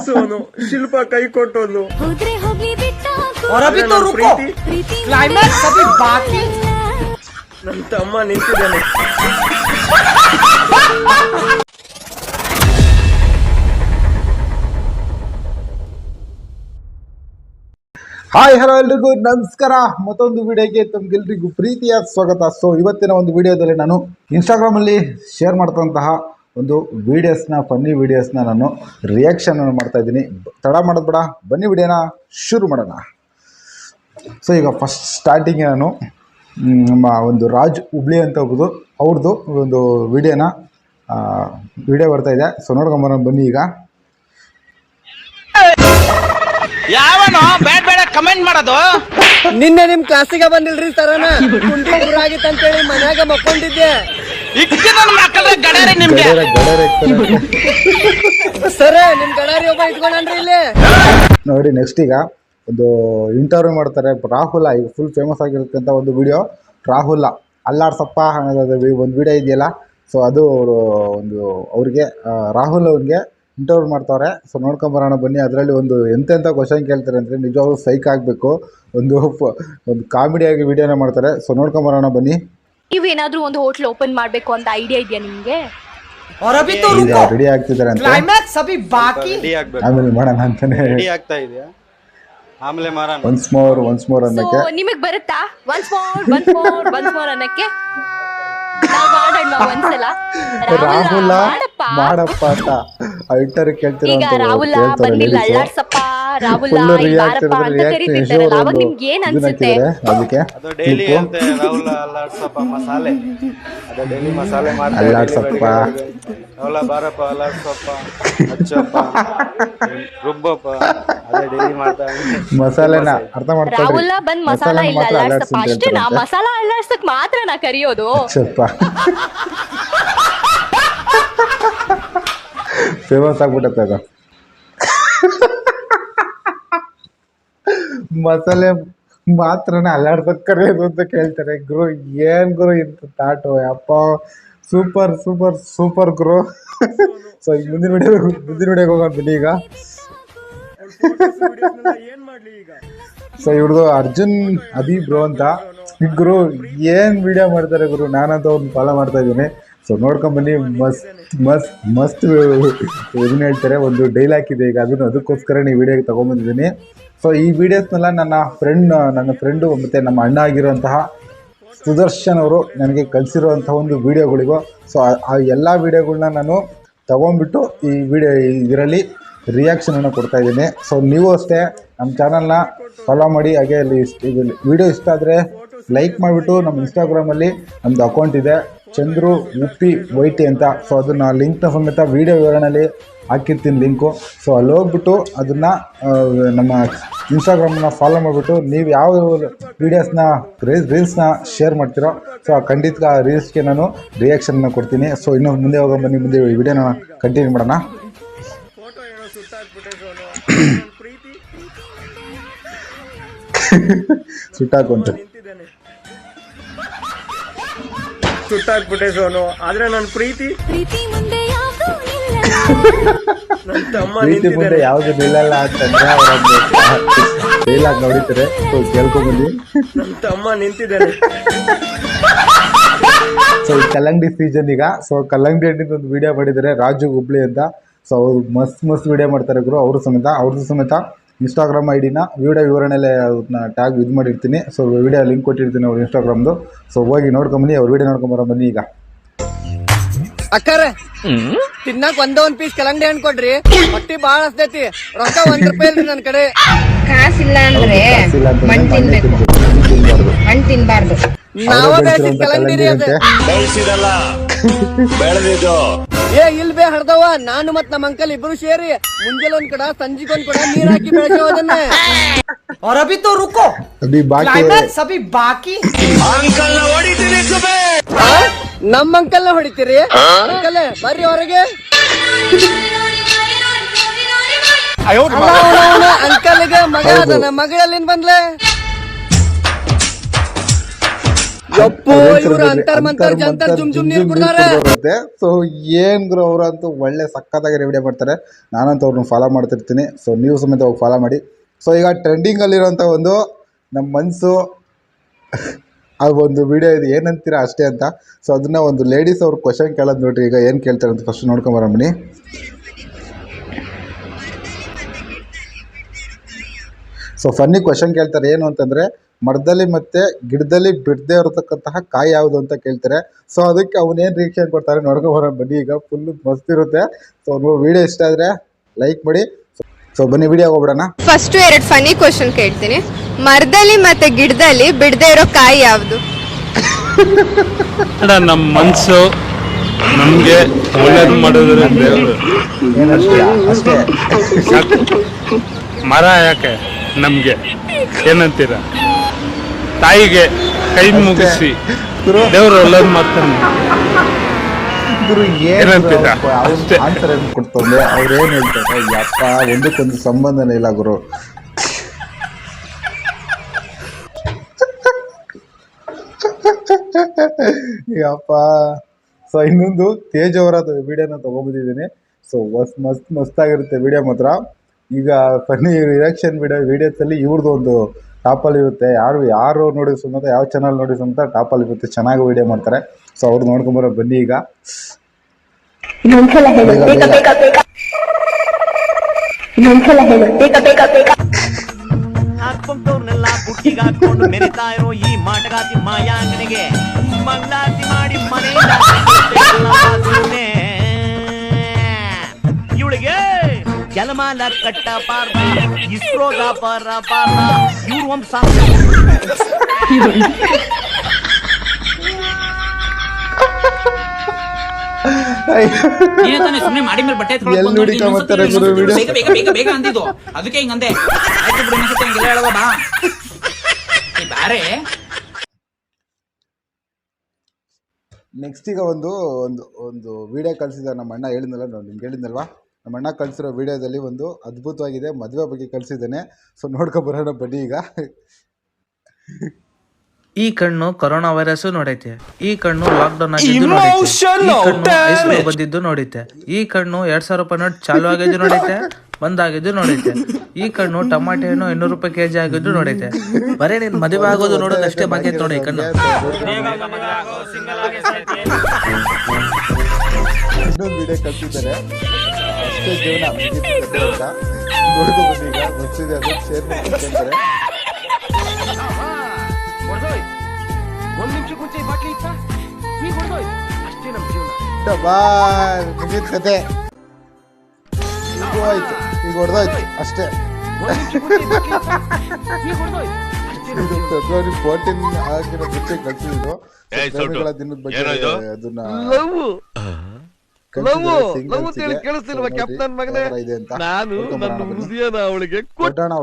ಸೋನು ಶಿಲ್ಪ ಕೈ ಕೊಟ್ಟೋದು ಹೋದ್ರೆ ಹೋಗ್ಲಿ ಬಿಟ್ಟು और अभी तो रुको ಪ್ರೀತಿ क्लाइमैक्स अभी बाकी ನನ್ನ ತಮ್ಮ ನಿಂತಿದ್ದಾನೆ ಹಾಯ್ ಹಲೋ ಎಲ್ರಿಗೂ ನಮಸ್ಕಾರ ಮತ್ತೊಂದು ವಿಡಿಯೋಗೆ ತಮ್ಗೆಲ್ರಿಗೂ ಪ್ರೀತಿಯ ಸ್ವಾಗತ ಸೊ ಇವತ್ತಿನ ಒಂದು ವಿಡಿಯೋದಲ್ಲಿ ನಾನು ಇನ್ಸ್ಟಾಗ್ರಾಮಲ್ಲಿ ಶೇರ್ ಮಾಡ್ತಂತಹ ಒಂದು ವಿಡಿಯೋಸ್ನ ಫನ್ನಿ ವಿಡಿಯೋಸ್ನ ನಾನು ರಿಯಾಕ್ಷನ್ ಮಾಡ್ತಾ ಇದ್ದೀನಿ. ತಡ ಮಾಡೋದು ಬೇಡ ಬನ್ನಿ ವಿಡಿಯೋನ ಶುರು ಮಾಡೋಣ. ಸೊ ಈಗ ಫಸ್ಟ್ ಸ್ಟಾರ್ಟಿಂಗ್ ನಾನು ನಮ್ಮ ಒಂದು ರಾಜ್ ಹುಬ್ಳಿ ಅಂತ ಒಬ್ಬದು ಅವ್ರದ್ದು ಒಂದು ವಿಡಿಯೋನ ವಿಡಿಯೋ ಬರ್ತಾ ಇದೆ. ಸೊ ನೋಡ್ಕೊಂಬರೋಣ ಬನ್ನಿ ಈಗ. ಯಾವನೋ ಬೇಡ ಬೇಡ ಕಮೆಂಟ್ ಮಾಡೋದು? ನಿನ್ನೆ ನಿಮ್ ಕ್ಲಾಸಿಗೆ ಬಂದಿಲ್ರಿ ಸರನ ಮುಂಡಾಗಿತ್ತು ಅಂತ ಹೇಳಿ ಮನ್ಯಾಗ ಮಕ್ಕೊಂಡಿದ್ದೆ. ಇಕ್ಕ ನನ್ನ ಮಕ್ಕಳ ಗಡರೆ ನಿಮ್ಗೆ. ಗಡರ ಗಡರ ಇರ್ತಾರೆ. ಸರ ನಿಮ್ ಗಡಾರಿ ಒಬ್ಬ ಇಟ್ಕೊಂಡ್ರಿ ಇಲ್ಲಿ. ನೋಡಿ ನೆಕ್ಸ್ಟ್ ಈಗ ಒಂದು ಇಂಟರ್ವ್ಯೂ ಮಾಡ್ತಾರೆ ರಾಹುಲ ಈಗ ಫುಲ್ ಫೇಮಸ್ ಆಗಿರ್ತಕ್ಕಂಥ ಒಂದು ವಿಡಿಯೋ ರಾಹುಲ ಅಲ್ಲಾಡ್ಸಪ್ಪ ಅನ್ನೋದು ಒಂದು ವಿಡಿಯೋ ಇದೆಯಲ್ಲ? ಸೊ ಅದು ಅವರು ಒಂದು ಅವ್ರಿಗೆ ರಾಹುಲ್ ಅವ್ರಿಗೆ ಇಂಟರ್ವ್ಯೂ ಮಾಡ್ತಾರೆ. ಸೊ ನೋಡ್ಕೊಂಬರೋಣ ಬನ್ನಿ ಅದರಲ್ಲಿ ಒಂದು ಎಂತೆಂಥ ಕ್ವಶನ್ ಕೇಳ್ತಾರೆ ಅಂದರೆ ನಿಜವಾಗ್ಲೂ ಸೈಕ್ ಆಗಬೇಕು. ಒಂದು ಒಂದು ಕಾಮಿಡಿಯಾಗಿ ವಿಡಿಯೋನ ಮಾಡ್ತಾರೆ. ಸೊ ನೋಡ್ಕೊಂಬರೋಣ ಬನ್ನಿ. ನೀವೇನಾದ್ರೂ ಒಂದು ಹೋಟ್ಲ್ ಓಪನ್ ಮಾಡ್ಬೇಕು ಅಂತ ಐಡಿಯಾ ಇದೆಯಾ ನಿಮ್ಗೆ और अभी तो ಈಗ रुको ರೆಡಿ ಆಗ್ತಿದ್ದಾರೆ ಅಂತ क्लाइमैक्स अभी बाकी ರೆಡಿ ಆಗ್ಬೇಕು ಆಮೇಲೆ ಮಾಡೋಣ ಅಂತಾನೆ ರೆಡಿ ಆಗ್ತಾ ಇದೆಯಾ ಆಮೇಲೆ ಮಾರೋಣ once more once more so ಅನ್ನೋಕ್ಕೆ ನಿಮಗ್ ಬರುತ್ತಾ once more once more once more ಅನ್ನಕ್ಕೆ ನಾವ್ ಮಾಡೋಣ ಒಂದ್ಸಲ. ರಾಹುಲ ಮಾಡಪ್ಪ. ಅಂತ ಇಂಟರ್ವ್ಯೂ ಕೇಳ್ತಿರೋ ಈಗ ರಾಹುಲ ಬಂದಿಲ್ಲ ಅಳ್ಳಾಡ್ಸಪ್ಪ ರಾಹುಲ ಬಾರಪ್ಪ ಅಂತ ಕರೀತಿರ್ತಾರಲ್ಲ ಅವಾಗ ನಿಮ್ಗೆ ಏನ್ ಅನ್ಸುತ್ತೆ? ಅದಕ್ಕೆ ಅದು ಡೈಲಿ ಅಂತ ರಾಹುಲ್ ಅಲ್ಲಾಡ್ಸಪ್ಪ ಮಸಾಲೆ. ಅದು ಡೈಲಿ ಮಸಾಲೆ ಮಾಡ್ತಾ ಅಲ್ಲಾಡ್ಸಪ್ಪ. ರಾಹುಲ ಬಾರಪ್ಪ ಅಲ್ಲಾಡ್ಸಪ್ಪ ಅಚ್ಚಪ್ಪ ರುಬ್ಬಪ್ಪ. ಮಸಾಲೆನ ಅರ್ಥ ಮಾಡ್ಕೊಳ್ರಿ. ರಾಹುಲ ಬಂದ್ ಮಸಾಲ ಮಸಾಲೆನ ಇಲ್ಲ ಮಾತ್ರ ಅಳ್ಳಾಡ್ಸಪ್ಪ ಅಲ್ಲಾಡ್ಸಿ ಅಂತ ಅಷ್ಟೇನಾ ಹೇಳ್ತಾರಂತೆ. ಮಸಾಲ ಅಳ್ಳಾಡ್ಸಕ್ ಮಾತ್ರ ನಾ ಕರಿಯೋದು. ಸ್ವಲ್ಪ ಫೇಮಸ್ ಆಗ್ಬಿಟ್ಟತ್ತೆ ಅದು. ಮಸಾಲೆ ಮಾತ್ರನೇ ಅಲ್ಲಾಡ್ಸಕ್ ಕರೆಯೋದು ಅಂತ ಕೇಳ್ತಾರೆ. ಗುರು ಏನ್ ಗುರು ಇಂತ ತಾಟು ಅಪ್ಪ. ಸೂಪರ್ ಸೂಪರ್ ಸೂಪರ್ ಗುರು. ಸೊ ಈಗ ಮುಂದಿನ ವಿಡಿಯೋ ಮುಂದಿನ ವಿಡಿಯೋಗೆ ಹೋಗೋಣ ಬನ್ನಿ ಈಗ. ಸೊ ಇವ್ರದ್ದು ಅರ್ಜುನ್ ಅಭಿ ಬ್ರೋ ಅಂತ. ಗುರು ಏನ್ ವಿಡಿಯೋ ಮಾಡ್ತಾರೆ ಗುರು? ನಾನಂತ ಒಂದು ಫಾಲೋ ಮಾಡ್ತಾ ಇದ್ದೀನಿ. ಸೊ ನೋಡ್ಕೊಂಬನ್ನಿ ಮಸ್ತ್ ಮಸ್ತ್ ಮಸ್ತ್ ಏನು ಹೇಳ್ತಾರೆ. ಒಂದು ಡೈಲಾಗ್ ಇದೆ ಈಗ. ಅದನ್ನು ಅದಕ್ಕೋಸ್ಕರ ಈ ವಿಡಿಯೋಗೆ ತೊಗೊಂಬಂದಿದ್ದೀನಿ ಸೊ ಈ ವಿಡಿಯೋಸ್ನೆಲ್ಲ ನನ್ನ ಫ್ರೆಂಡ್ ನನ್ನ ಫ್ರೆಂಡು ಮತ್ತು ನಮ್ಮ ಅಣ್ಣ ಆಗಿರುವಂತಹ ಸುದರ್ಶನ್ ಅವರು ನನಗೆ ಕಲಿಸಿರುವಂಥ ಒಂದು ವಿಡಿಯೋಗಳಿಗೂ ಸೊ ಆ ಎಲ್ಲ ವಿಡಿಯೋಗಳನ್ನ ನಾನು ತಗೊಂಡ್ಬಿಟ್ಟು ಈ ವಿಡಿಯೋ ಇದರಲ್ಲಿ ರಿಯಾಕ್ಷನನ್ನು ಕೊಡ್ತಾ ಇದ್ದೀನಿ. ಸೊ ನೀವು ಅಷ್ಟೇ ನಮ್ಮ ಚಾನಲ್ನ ಫಾಲೋ ಮಾಡಿ, ಹಾಗೆ ಅಲ್ಲಿ ವಿಡಿಯೋ ಇಷ್ಟ ಆದರೆ ಲೈಕ್ ಮಾಡಿಬಿಟ್ಟು ನಮ್ಮ ಇನ್ಸ್ಟಾಗ್ರಾಮಲ್ಲಿ ನಮ್ಮದು ಅಕೌಂಟ್ ಇದೆ. ಚಂದ್ರು ಉಪ್ಪಿ ವೈಟಿ ಅಂತ. ಸೊ ಅದನ್ನು ಲಿಂಕ್ನ ಸಮೇತ ವಿಡಿಯೋ ವಿವರಣೆಯಲ್ಲಿ ಹಾಕಿರ್ತೀನಿ ಲಿಂಕು ಸೊ ಅಲ್ಲಿ ಹೋಗ್ಬಿಟ್ಟು ಅದನ್ನು ನಮ್ಮ ಇನ್ಸ್ಟಾಗ್ರಾಮನ್ನ ಫಾಲೋ ಮಾಡಿಬಿಟ್ಟು ನೀವು ಯಾವ ವೀಡಿಯೋಸ್ನ ರೀಲ್ಸ್ ರೀಲ್ಸ್ನ ಶೇರ್ ಮಾಡ್ತೀರೋ ಸೊ ಖಂಡಿತ ಆ ರೀಲ್ಸ್ಗೆ ನಾನು ರಿಯಾಕ್ಷನ್ನ ಕೊಡ್ತೀನಿ. ಸೊ ಇನ್ನೊಂದು ಮುಂದೆ ಹೋಗೋ ಬನ್ನಿ, ಮುಂದೆ ವಿಡಿಯೋನ ಕಂಟಿನ್ಯೂ ಮಾಡೋಣ ಫೋಟೋ ಏನೋ ಸುಟ್ಟಾಕ್ಬಿಟ್ಟೆ ಸೋನು ನನ್ ಪ್ರೀತಿ ಸುಟ್ಟಾಕೊಂತು. ನಿಂತಿದ್ದಾನೆ ಸುಟ್ಟಾಕ್ಬಿಟ್ಟೆ ಸೋನು. ಆದ್ರೆ ನನ್ ಪ್ರೀತಿ ಪ್ರೀತಿ ಮುಂದೆ ಯಾವ್ದೂ ಇಲ್ಲ. ನನ್ ತಮ್ಮ ಪ್ರೀತಿ ಮುಂದೆ ನಿಂತಿದ್ದಾನೆ ಯಾವುದು ನಿಲ್ಲಲ್ಲ ಅಂತಂದ್ರೆ ಅವರೊಂದು ಡೈಲಾಗ್ ನೋಡಿತಾರೆ ಸೊ ಕೇಳ್ಕೊಂಬಂದು ನನ್ ತಮ್ಮ ನಿಂತಿದ್ದಾನೆ. ಸೊ ಈ ಕಲ್ಲಂಗಡಿ ಸೀಸನ್ ಈಗ. ಸೊ ಕಲ್ಲಂಗಡಿ ಹಣ್ಣಿಂದ ಒಂದು ವಿಡಿಯೋ ಮಾಡಿದ್ದಾರೆ ರಾಜು ಹುಬ್ಳಿ ಅಂತ. ಸೊ ಅವರು ಮಸ್ತ್ ಮಸ್ತ್ ವಿಡಿಯೋ ಮಾಡ್ತಾರೆ ಗುರು. ಅವರು ಸಮೇತ ಅವ್ರದ್ದು ಸಮೇತ ಇನ್ಸ್ಟಾಗ್ರಾಮ್ ಐ ಡಿನ ವಿಡಿಯೋ ವಿವರಣೆಲೆ ಅವ್ರನ್ನ ಟ್ಯಾಗ್ ಇದು ಮಾಡಿರ್ತೀನಿ. ಸೊ ವಿಡಿಯೋ ಲಿಂಕ್ ಕೊಟ್ಟಿರ್ತೀನಿ ಅವ್ರ ಇನ್ಸ್ಟಾಗ್ರಾಮ್ದು ಸೊ ಹೋಗಿ ನೋಡ್ಕೊಂಬನ್ನಿ ಅವ್ರ ವಿಡಿಯೋ ನೋಡ್ಕೊಂಬರೋ ಬನ್ನಿ ಈಗ. ಅಕ್ಕಾರ ತಿನ್ನಾಕ ಒಂದ ಒಂದ್ ಪೀಸ್ ಕಲಂಗಡಿ ಹಣ್ಣು ಕೊಡ್ರಿ. ಹೊಟ್ಟಿ ಬಾಳ ಹಸ್ತೈತಿ ರೊಕ್ಕ ಒಂದ್ ರೂಪಾಯಿ ಇಲ್ರಿ ನನ್ ಕಡೆ. ಕಾಸಿಲ್ಲ ಅಂದ್ರೆ ಮಣ್ಣ್ ತಿನ್ಬೇಕು. ತಿನ್ಬಾರ್ದು. ನಾವ ಬೆಳೆಸಿದ ಕಲಂಗಡಿ ಅದ. ಕಲ್ಲಂಗಡಿ ಏ ಇಲ್ ಬೇ ಹಡ್ದವ ನಾನು ಮತ್ ನಮ್ಮ ಅಂಕಲ್ ಇಬ್ರು ಸೇರಿ ಮುಂಜಾನೆ ಒಂದ್ ಕಡ ಸಂಜಿಗ್ ಒಂದ್ ಕಡ ನೀರ್ ಹಾಕಿ ಬೆಳೆಸೋ ಅದನ್ನ और अभी तो रुको ಅಭಿ ಬಾಕಿ क्लाइमैक्स अभी बाकी ಆ? ನಮ್ಮ ಅಂಕಲ್ ಹೊಡಿತೀರಿ ಅಂಕಲ್ ಬರ್ರಿ ಹೊರಗೆ ಅಂಕಲ್ಗೆ ಮಗ ಅದನ ಮಗ ಎಲ್ಲಿಂದ ಬಂದ್ಲೆ ಬರುತ್ತೆ ಸೊ ಏನ್ ಗುರು ಅಂತೂ ಒಳ್ಳೆ ಸಕ್ಕತ್ತಾಗಿ ವಿಡಿಯೋ ಮಾಡ್ತಾರೆ. ನಾನಂತೂ ಅವ್ರನ್ನ ಫಾಲೋ ಮಾಡ್ತಿರ್ತೀನಿ. ಸೊ ನೀವು ಸಮೇತ ಅವ್ರು ಫಾಲೋ ಮಾಡಿ. ಸೊ ಈಗ ಟ್ರೆಂಡಿಂಗ್ ಅಲ್ಲಿರೋಂಥ ಒಂದು ನಮ್ಮ ಮನಸ್ಸು ಆ ಒಂದು ವಿಡಿಯೋ ಇದು ಏನಂತೀರಾ ಅಷ್ಟೇ ಅಂತ. ಸೊ ಅದನ್ನ ಒಂದು ಲೇಡೀಸ್ ಅವ್ರ ಕ್ವಶನ್ ಕೇಳೋದು ನೋಡ್ರಿ. ಈಗ ಏನು ಕೇಳ್ತಾರೆ ಅಂತ ಫಸ್ಟ್ ನೋಡ್ಕೊಂಬರಮ್ಮನಿ ಸೊ ಫನ್ನಿ ಕ್ವಶನ್ ಕೇಳ್ತಾರೆ ಏನು ಅಂತಂದ್ರೆ ಮರದಲ್ಲಿ ಮತ್ತೆ ಗಿಡದಲ್ಲಿ ಬಿಡದೆ ಇರತಕ್ಕಂತಹ ಕಾಯಿ ಯಾವುದು ಅಂತ ಕೇಳ್ತಾರೆ. ಸೊ ಅದಕ್ಕೆ ಅವನೇನು ರಿಯಾಕ್ಷನ್ ಕೊಡ್ತಾರೆ? ನೋಡ್ಕೊಂಬರ ಬನ್ನಿ. ಈಗ ಫುಲ್ ಮಸ್ತ್ ಇರುತ್ತೆ. ಸೊ ವಿಡಿಯೋ ಇಷ್ಟ ಆದರೆ ಲೈಕ್ ಮಾಡಿ. ಸೊ ಬನ್ನಿ ವಿಡಿಯೋ ಹೋಗ್ಬಿಡೋಣ. ಫಸ್ಟ್ ಎರಡು ಫನಿ ಕ್ವಶನ್ ಕೇಳ್ತೀನಿ. ಮರದಲ್ಲಿ ಮತ್ತೆ ಗಿಡದಲ್ಲಿ ಬಿಡದೆ ಇರೋ ಕಾಯಿ ಯಾವುದು? ನಮ್ಮ ಮನಸ್ಸು ನಮಗೆ ಒಳ್ಳೇದು ಮಾಡಿದ್ರೆ ದೇವರು ಏನಷ್ಟೇ ಅಷ್ಟೇ. ಮರ ಯಾಕೆ ನಮಗೆ? ಏನಂತೀರ? ತಾಯಿಗೆ ಕೈ ಮುಗಿಸಿ. ಗುರು. ದೇವ್ರು ಒಳ್ಳೇದು ಮಾಡ್ತಾನೆ? ಅಷ್ಟೇ. ಆನ್ಸರ್ ಏನು ಕೊಡ್ತಂದ್ರೆ ಅವ್ರು ಏನು ಹೇಳ್ತಾರೆ? ಯಪ್ಪ ಒಂದಕ್ಕೊಂದು ಸಂಬಂಧನೇ ಇಲ್ಲ ಗುರು. ಯಪ್ಪ. ಸೊ ಇನ್ನೊಂದು ತೇಜ್ ಅವರ ವಿಡಿಯೋನ ತೊಗೊಂಬಂದಿದ್ದೀನಿ ಸೊ ಮಸ್ತ್ ಮಸ್ತ್ ಮಸ್ತಾಗಿರುತ್ತೆ ವಿಡಿಯೋ ಮಾತ್ರ. ಈಗ ಫನ್ನಿ ರಿಯಾಕ್ಷನ್ ವಿಡಿಯೋ ವಿಡಿಯೋಸಲ್ಲಿ ಇವ್ರದ್ದು ಒಂದು ಟಾಪಲ್ಲಿ ಇರುತ್ತೆ. ಯಾರು ಯಾರು ನೋಡಿ ಅಂತ ಯಾವ ಚಾನಲ್ ನೋಡಿ ಟಾಪ್ ಟಾಪಲ್ಲಿ ಇರುತ್ತೆ. ಚೆನ್ನಾಗಿ ವಿಡಿಯೋ ಮಾಡ್ತಾರೆ. ಸೊ ಅವ್ರು ನೋಡ್ಕೊಂಬರೋ ಬನ್ನಿ ಈಗ. ಹಾಕೊಂಡವ್ರನ್ನೆಲ್ಲ ಬುಟ್ಟಿಗೆ ಹಾಕೊಂಡು ಮೆರಿತಾ ಇರೋ ಈ ಮಾಟಗಾತಿ ಮಾಯಾಂಗನಿಗೆ. ಮಂಗಳಾರತಿ ಕಟ್ಟ ಪಾರ್ದ ಇಸ್ರೋಗ ಪರ ಪಾರ್ದ ಇವ್ರ ವಂಶ ಸುಮ್ಮನೆ ಮಾಡಿ ಮೇಲೆ ಬಟ್ಟೆ ಎಲ್ಲಿ ಹುಡುಕೊಂಬರ್ತಾರೆ ಗುರು ವಿಡಿಯೋ ಬೇಗ ಬೇಗ ಬೇಗ ಬೇಗ ಅಂದಿದ್ದು. ಅದಕ್ಕೆ ಹಿಂಗಂದೆ ಆಯ್ತು ಬಿಡು ಇನ್ನೊಂದ್ಸತಿ ಹಂಗೆಲ್ಲ ಹೇಳವ ಬಾ. ನೀ ಬಾರೆ. ನೆಕ್ಸ್ಟ್ ಈಗ ಒಂದು ಒಂದು ಒಂದು ವಿಡಿಯೋ ಕಲ್ಸಿದ ನಮ್ಮ ಅಣ್ಣ ಹೇಳಿದ್ನಲ್ಲ ನಾನು ನಿಮ್ಗೆ ಹೇಳಿದ್ನಲ್ವಾ? ನಮ್ಮ ಅಣ್ಣ ಕಳಿಸಿರೋ ವಿಡಿಯೋದಲ್ಲಿ ಒಂದು ಅದ್ಭುತವಾಗಿದೆ. ಮದುವೆ ಬಗ್ಗೆ ಕಳಿಸಿದ್ದಾನೆ. ಸೊ ನೋಡ್ಕೊಬರೋಣ ಬನ್ನಿ ಈಗ. ಈ ಕಣ್ಣು ಕೊರೋನಾ ವೈರಸ್ ನೋಡೈತೆ. ಈ ಕಣ್ಣು ಲಾಕ್ಡೌನ್ ಆಗಿದ್ದು ನೋಡೈತೆ. ಈ ಕಣ್ಣು ಐಸ್ ಬಂದಿದ್ದು ನೋಡೈತೆ. ಈ ಕಣ್ಣು ಎರಡ್ ಸಾವಿರ ರೂಪಾಯಿ ನೋಟ್ ಚಾಲು ಆಗಿದ್ದು ನೋಡೈತೆ. ಬಂದಾಗಿದ್ದು ನೋಡೈತೆ. ಈ ಕಣ್ಣು ಟಮಾಟೆ ಹಣ್ಣು ಇನ್ನೂರು ರೂಪಾಯಿ ಕೆಜಿ ಆಗಿದ್ದು ನೋಡೈತೆ. ಬರೇ ನೀನ್ ಮದುವೆ ಆಗೋದು ನೋಡೋದು ಅಷ್ಟೇ ಬಾಕಿ ನೋಡಿ ಈ ಕಣ್ಣು. ಇನ್ನೊಂದು ವಿಡಿಯೋ ಕಳಿಸಿದ್ದಾರೆ. ಅಷ್ಟೇ ಜೀವನ ಅಂತ ನೋಡ್ಕೊ ಬನ್ನಿ ಈಗ ಗೊತ್ತಿದೆ ಅದು ಶೇರ್ ಮಾಡ್ಕೊಂತಾರೆ ಬಾಯ್ ಕತೆ. ಈಗ ಆಯ್ತು ಈಗ ಹೊಡೆದಾಯ್ತು ಅಷ್ಟೇ. ಫೆಬ್ರವರಿ ಫೋರ್ಟೀನ್ ಆಗಿರೋ ಕಳಿಸಿದ್ರು ಪ್ರೇಮಿಗಳ ದಿನದ ಬಗ್ಗೆ ಅದನ್ನ ಕೇಳಿಸ್ತಿಲ್ವಾ ಕ್ಯಾಪ್ಟನ್ ಮಗನೇ? ಇದೆ ಅಂತ. ನಾನು ನನ್ನ ಹೃದಯನ ಅವಳಿಗೆ ದೊಡ್ಡಣ್ಣ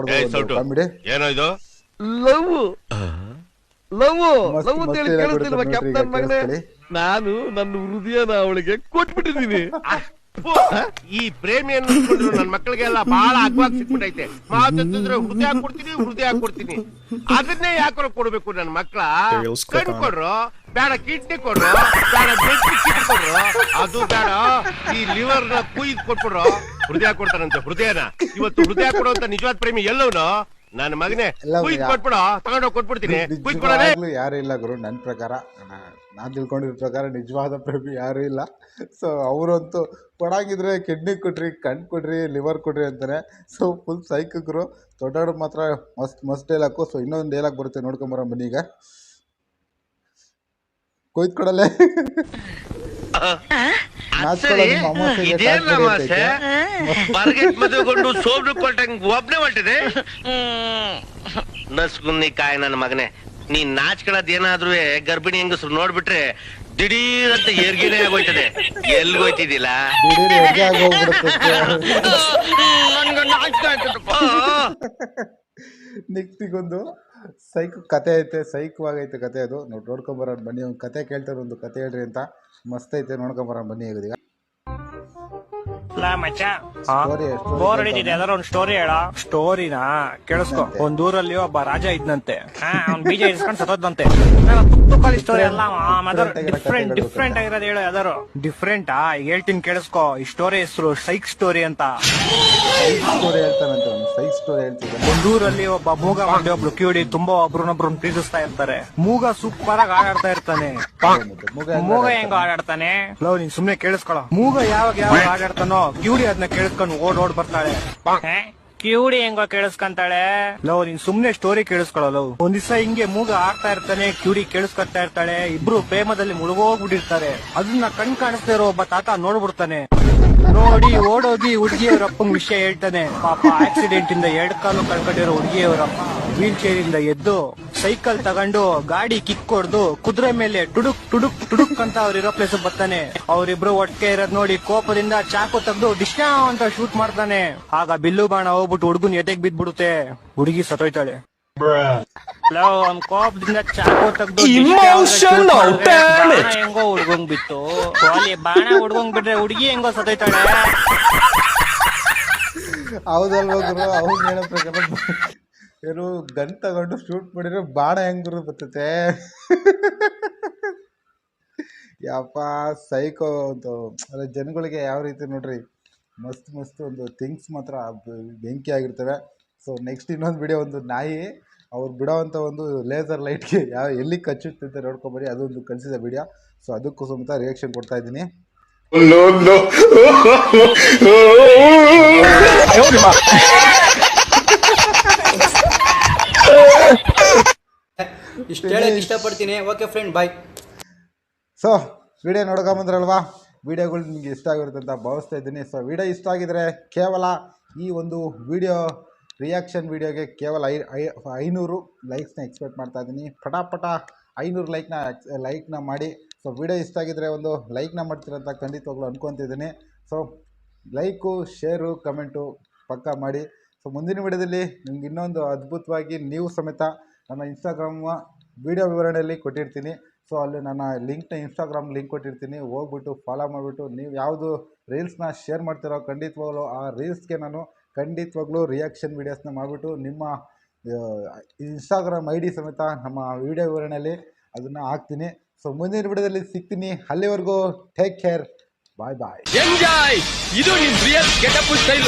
ಏನೋ ಇದು? ಲವ್ ಲವ್ ಲವ್ ಅಂತ ಮಸ್ತ್ ಹೇಳಿ ಇದೆ ಕ್ಯಾಪ್ಟನ್ ಮಗನೇ? ನಾನು ನನ್ನ ಹೃದಯನ ಅವಳಿಗೆ ಕೊಟ್ಬಿಟ್ಟಿದ್ದೀನಿ. ಈ ಪ್ರೇಮಿ ಅನ್ನಿಸ್ಕೊಂಡ್ರು ನನ್ನ ಮಕ್ಕಳಿಗೆಲ್ಲ ಬಹಳ ಅಗ್ವಾಗಿ ಸಿಕ್ಬಿಟ್ಟೈತೆ. ಮಾತಾಡ್ತಿದ್ರೆ ಹೃದಯ ಕೊಡ್ತೀನಿ ಹೃದಯ ಕೊಡ್ತೀನಿ ಅದನ್ನೇ ಯಾಕೋ ಕೊಡ್ಬೇಕು ನನ್ನ ಮಕ್ಕಳ ಕಣ್ಣು ಕೊಡ್ರು ಬೇಡ ಕಿಡ್ನಿ ಕೊಡ್ರು. ಬೇಡ ಬೆಟ್ಟಿ ಕಿಡ್ನಿ ಕೊಡ್ರು. ಅದು ಬೇಡ. ಈ ಲಿವರ್ನ ಕುಯ್ದು ಕೊಟ್ಬಿಡ್ರು. ಹೃದಯ ಕೊಡ್ತಾರಂತೆ ಹೃದಯನ. ಇವತ್ತು ಹೃದಯ ಕೊಡುವಂತ ನಿಜವಾದ ಪ್ರೇಮಿ ಎಲ್ಲವನು? ನನ್ನ ಮಗನೇ ಕುಯ್ದು ಕೊಟ್ಬಿಡು. ತಗೊಂಡೋಗಿ ಕೊಟ್ಬಿಡ್ತೀನಿ. ಕುಯ್ದು ಕೊಡೋದೇ. ನಿಜವಾಗ್ಲೂ ಯಾರು ಇಲ್ಲ ಗುರು ನನ್ನ ಪ್ರಕಾರ. ನಾನು ತಿಳ್ಕೊಂಡಿರೋ ಪ್ರಕಾರ ನಿಜವಾದ ಪ್ರೇಮಿ ಯಾರು ಇಲ್ಲ. ಸೊ ಅವರಂತೂ ಕೊಡಂಗಿದ್ರೆ ಕಿಡ್ನಿ ಕೊಡ್ರಿ ಕಣ್ ಕೊಡ್ರಿ ಲಿವರ್ ಕೊಡ್ರಿ ಅಂತಾನೆ. ಸೊ ಫುಲ್ ಸೈಕಗ್ರು ದೊಡ್ಡ ಮಾತ್ರ ಮಸ್ತ್ ಮಸ್ತ್ ಡೈಲಾಕು ಸೊ ಇನ್ನೊಂದು ಡೇಲಾಕ್ ಬರುತ್ತೆ ನೋಡ್ಕೊಂಬರೋ ಬನ್ನಿ ಈಗ ಕೊಯ್ದು ಕೊಡಲೆ ನಾಚ್ಕೊಳ್ಳೋದು ನಿಮ್ಮ ಅಮಾವಾಸ್ಯೆಗೆ ಸಾಕ್ ಬಿಡಿ ಅಂತೈತೆ. ಬರ್ಗೆಟ್ ಮದುವೆಗೊಂಡು ಸೋಬ್ರು ಕೊಟ್ಟಂಗ್ ಒಬ್ನೇ ಹೊಟ್ಟಿದೆ ನಸ್ಗುನ್ನಿ ಕಾಯಿ ನನ್ನ ಮಗನೇ. ನೀನ್ ನಾಚ್ಕೊಳ್ಳೋದ್ ಏನಾದ್ರೂ ಗರ್ಭಿಣಿ ಹೆಂಗಸ್ರು ನೋಡ್ಬಿಟ್ರೆ ದಿಢೀರ್ ಅಂತ ಏರ್ಗಿನೇ ಆಗೋಯ್ತದೆ ಎಲ್ಗೋಯ್ತಿದಿಲ್ಲ ನೆಕ್ಸ್ಟ್ ಸೈಕ್ ಕತೆ ಐತೆ ಸೈಕವಾಗೈತೆ ಕತೆ ಅದು. ನಾವು ನೋಡ್ಕೊಂಬರೋಣ ಬನ್ನಿ ಒಂದು ಕತೆ ಕೇಳ್ತಾರೆ ಒಂದು ಕತೆ ಹೇಳ್ರಿ ಅಂತ. ಮಸ್ತ್ ಐತೆ ನೋಡ್ಕೊಂಬರೋಣ ಬನ್ನಿ ಈಗ ಬೋರ್ ಹೊಡಿತಿದೆ ಯಾವ್ದಾರ ಒಂದ್ ಸ್ಟೋರಿ ಹೇಳ. ಸ್ಟೋರಿನಾ ಕೇಳಿಸ್ಕೊ. ಒಂದು ಊರಲ್ಲಿ ಒಬ್ಬ ರಾಜ ಇದ್ನಂತೆ. ಅವ್ನ್ ಬೀಜ ಇಸ್ಕೊಂಡ್ ಸತ್ತೋದಂತೆ ತುಕಾಲಿ ಸ್ಟೋರಿ ಅಲ್ಲ ಡಿಫ್ರೆಂಟ್ ಡಿಫ್ರೆಂಟ್ ಆಗಿರೋದು ಹೇಳು ಯಾವ್ದಾರು ಡಿಫ್ರೆಂಟ್ ಆ ಹೇಳ್ತೀನಿ ಕೇಳಿಸ್ಕೊ. ಈ ಸ್ಟೋರಿ ಹೆಸರು ಸೈಕ್ ಸ್ಟೋರಿ ಅಂತ. ಸ್ಟೋರಿ ಹೇಳ್ತಾನಂತೆ ಸೈಕ್ ಸ್ಟೋರಿ ಒಂದೂರಲ್ಲಿ ಒಬ್ಬ ಮೂಗ ಮಾಡಿ ಒಬ್ಳು ಕಿವಿಡಿ ತುಂಬಾ ಒಬ್ರನ್ನೊಬ್ರನ್ನ ಪ್ರೀತಿಸ್ತಾ ಇರ್ತಾರೆ. ಮೂಗ ಸೂಪರ್ ಆಗಿ ಆಡಾಡ್ತಾ ಇರ್ತಾನೆ. ಮೂಗ ಮೂಗ ಹೆಂಗ ಆಡಾಡ್ತಾನೆ ಲವ್ ನೀನ್ ಸುಮ್ನೆ ಕೇಳಿಸ್ಕೊಳ. ಮೂಗ ಯಾವಾಗ ಯಾವಾಗ ಆಡಾಡ್ತಾನೋ ಕಿವಿಡಿ ಅದನ್ನ ಕೇಳಿಸ್ಕೊಂಡು ಓಡ್ ಓಡ್ ಬರ್ತಾಳೆ. ಹೇ? ಕಿವಿಡಿ ಹೆಂಗೋ ಕೇಳಿಸ್ಕೊಂತಾಳೆ. ಲವ್, ನೀನ್ ಸುಮ್ನೆ ಸ್ಟೋರಿ ಕೇಳಿಸ್ಕೊಳ್ಳೋ ಲವ್. ಒಂದ್ ದಿವಸ ಹಿಂಗೆ ಮೂಗ ಆಗ್ತಾ ಇರ್ತಾನೆ ಕಿವಿಡಿ ಕೇಳಿಸ್ಕೊತಾ ಇರ್ತಾಳೆ. ಇಬ್ರು ಪ್ರೇಮದಲ್ಲಿ ಮುಳುಗೋಗ್ಬಿಟ್ಟಿರ್ತಾರೆ. ಅದನ್ನ ಕಣ್ ಕಾಣಿಸ್ತಾ ಇರೋ ಒಬ್ಬ ತಾತ ನೋಡ್ಬಿಡ್ತಾನೆ. ನೋಡಿ ಓಡೋದಿ ಹುಡುಗಿಯವ್ರ ವಿಷಯ ಹೇಳ್ತಾನೆ. ಪಾಪ ಆಕ್ಸಿಡೆಂಟ್ ಇಂದ ಎರಡ್ ಕಾಲು ಕಳ್ಕೊಂಡಿರೋ ಹುಡುಗಿಯವರಪ್ಪ ವೀಲ್ ಚೇರ್ ಇಂದ ಎದ್ದು ಸೈಕಲ್ ತಗೊಂಡು ಗಾಡಿ ಕಿಕ್ ಹೊಡ್ದು ಕುದುರೆ ಮೇಲೆ ಟುಡುಕ್ ಟುಡುಕ್ ಟುಡುಕ್ ಅಂತ ಅವ್ರಿರೋ ಪ್ಲೇಸ್ ಬರ್ತಾನೆ. ಅವ್ರಿಬ್ರು ಒಟ್ಟಿಗೆ ಇರೋದ್ ನೋಡಿ ಕೋಪದಿಂದ ಚಾಕು ತೆಗ್ದು ಡಿಶ್ನಾ ಅಂತ ಶೂಟ್ ಮಾಡ್ತಾನೆ. ಆಗ ಬಿಲ್ಲು ಬಾಣ ಹೋಗ್ಬಿಟ್ಟು ಹುಡುಗನ್ ಎದೆಗ್ ಬಿದ್ಬಿಡುತ್ತೆ ಹುಡುಗಿ ಸತ್ತೋಯ್ತಾಳೆ. ಲವ್ ಅವ್ನ್ ಕೋಪದಿಂದ ಚಾಕು ತೆಗ್ದು ಹೆಂಗೋ ಹುಡ್ಗಂಗ್ ಬಿತ್ತು. ಅಲ್ಲಿ ಬಾಣ ಹುಡ್ಗಂಗ್ ಬಿಟ್ರೆ ಹುಡುಗಿ ಹೆಂಗೋ ಸತ್ತೋಯ್ತಾಳೆ? ಹೌದಲ್ವ ಗುರು? ಅವ್ರು ಹೇಳೋ ಪ್ರಕಾರ. ಏನು ಗನ್ ತಗೊಂಡು ಶೂಟ್ ಮಾಡಿದ್ರೆ ಬಾಣ ಹೆಂಗ್ ಗುರು ಬರ್ತೈತೆ. ಯಪ್ಪ ಸೈಕೋ ಅಂತ ಅಂದರೆ ಜನಗಳಿಗೆ ಯಾವ ರೀತಿ ನೋಡ್ರಿ ಮಸ್ತ್ ಮಸ್ತ್ ಒಂದು ಥಿಂಗ್ಸ್ ಮಾತ್ರ ಬೆಂಕಿ ಆಗಿರ್ತವೆ. ಸೊ ನೆಕ್ಸ್ಟ್ ಇನ್ನೊಂದು ವಿಡಿಯೋ ಒಂದು ನಾಯಿ ಅವ್ರು ಬಿಡೋವಂಥ ಒಂದು ಲೇಸರ್ ಲೈಟ್ಗೆ ಯಾವ ಎಲ್ಲಿ ಕಚ್ಚುತ್ತೆ ಅಂತ ನೋಡ್ಕೊಂಬರಿ ಅದೊಂದು ಕಲಿಸಿದ ವಿಡಿಯೋ ಸೊ ಅದಕ್ಕೂ ಸಮೇತ ರಿಯಾಕ್ಷನ್ ಕೊಡ್ತಾ ಇದ್ದೀನಿ. ಇಷ್ಟು ಹೇಳಕ್ ಇಷ್ಟಪಡ್ತೀನಿ. Okay friend bye so video ನೋಡ್ಕೊಂಬಂದ್ರಲ್ವಾ ವಿಡಿಯೋಗಳು ನಿಮಗೆ ಇಷ್ಟ ಆಗಿರುತ್ತೆ ಅಂತ ಭಾವಿಸ್ತಾ ಇದ್ದೀನಿ. ಸೊ ವಿಡಿಯೋ ಇಷ್ಟ ಆಗಿದ್ರೆ ಕೇವಲ ಈ ಒಂದು ವಿಡಿಯೋ ರಿಯಾಕ್ಷನ್ ವಿಡಿಯೋಗೆ ಕೇವಲ ಐ ಐ- ಐನೂರು ಲೈಕ್ಸ್ನ ಎಕ್ಸ್ಪೆಕ್ಟ್ ಮಾಡ್ತಾ ಇದ್ದೀನಿ. ಪಟಾಪಟ ಐನೂರು ಲೈಕ್ನ ಲೈಕ್ನ ಮಾಡಿ. ಸೊ ವಿಡಿಯೋ ಇಷ್ಟ ಆಗಿದ್ರೆ ಒಂದು ಲೈಕ್ನ ಮಾಡ್ತೀರಂತ ಖಂಡಿತವಾಗ್ಲೂ ಅಂದ್ಕೊತಿದ್ದೀನಿ ಸೊ ಲೈಕು ಶೇರು ಕಮೆಂಟು ಪಕ್ಕ ಮಾಡಿ. ಸೊ ಮುಂದಿನ ವಿಡಿಯೋದಲ್ಲಿ ನಿಮ್ಗೆ ಇನ್ನೊಂದು ಅದ್ಭುತವಾಗಿ ನೀವು ಸಮೇತ ನನ್ನ ಇನ್ಸ್ಟಾಗ್ರಾಮ್ ವಿಡಿಯೋ ವಿವರಣೆಯಲ್ಲಿ ಕೊಟ್ಟಿರ್ತೀನಿ. ಸೊ ಅಲ್ಲಿ ನನ್ನ ಲಿಂಕ್ನ ಇನ್ಸ್ಟಾಗ್ರಾಮ್ ಲಿಂಕ್ ಕೊಟ್ಟಿರ್ತೀನಿ. ಹೋಗ್ಬಿಟ್ಟು ಫಾಲೋ ಮಾಡಿಬಿಟ್ಟು ನೀವು ಯಾವುದು ರೀಲ್ಸ್ನ ಶೇರ್ ಮಾಡ್ತಿರೋ ಖಂಡಿತವಾಗ್ಲೂ ಆ ರೀಲ್ಸ್ಗೆ ನಾನು ಖಂಡಿತವಾಗ್ಲೂ ರಿಯಾಕ್ಷನ್ ವೀಡಿಯೋಸ್ನ ಮಾಡಿಬಿಟ್ಟು ನಿಮ್ಮ ಇನ್ಸ್ಟಾಗ್ರಾಮ್ ಐ ಡಿ ಸಮೇತ ನಮ್ಮ ವಿಡಿಯೋ ವಿವರಣೆಯಲ್ಲಿ ಅದನ್ನು ಹಾಕ್ತೀನಿ. ಸೊ ಮುಂದಿನ ವಿಡಿಯೋದಲ್ಲಿ ಸಿಗ್ತೀನಿ. ಅಲ್ಲಿವರೆಗೂ take care bye bye enjoy ಇದು ನಿಮ್ಮ ರಿಯಲ್ ಗೆಟಪ್ ಸ್ಟೈಲ್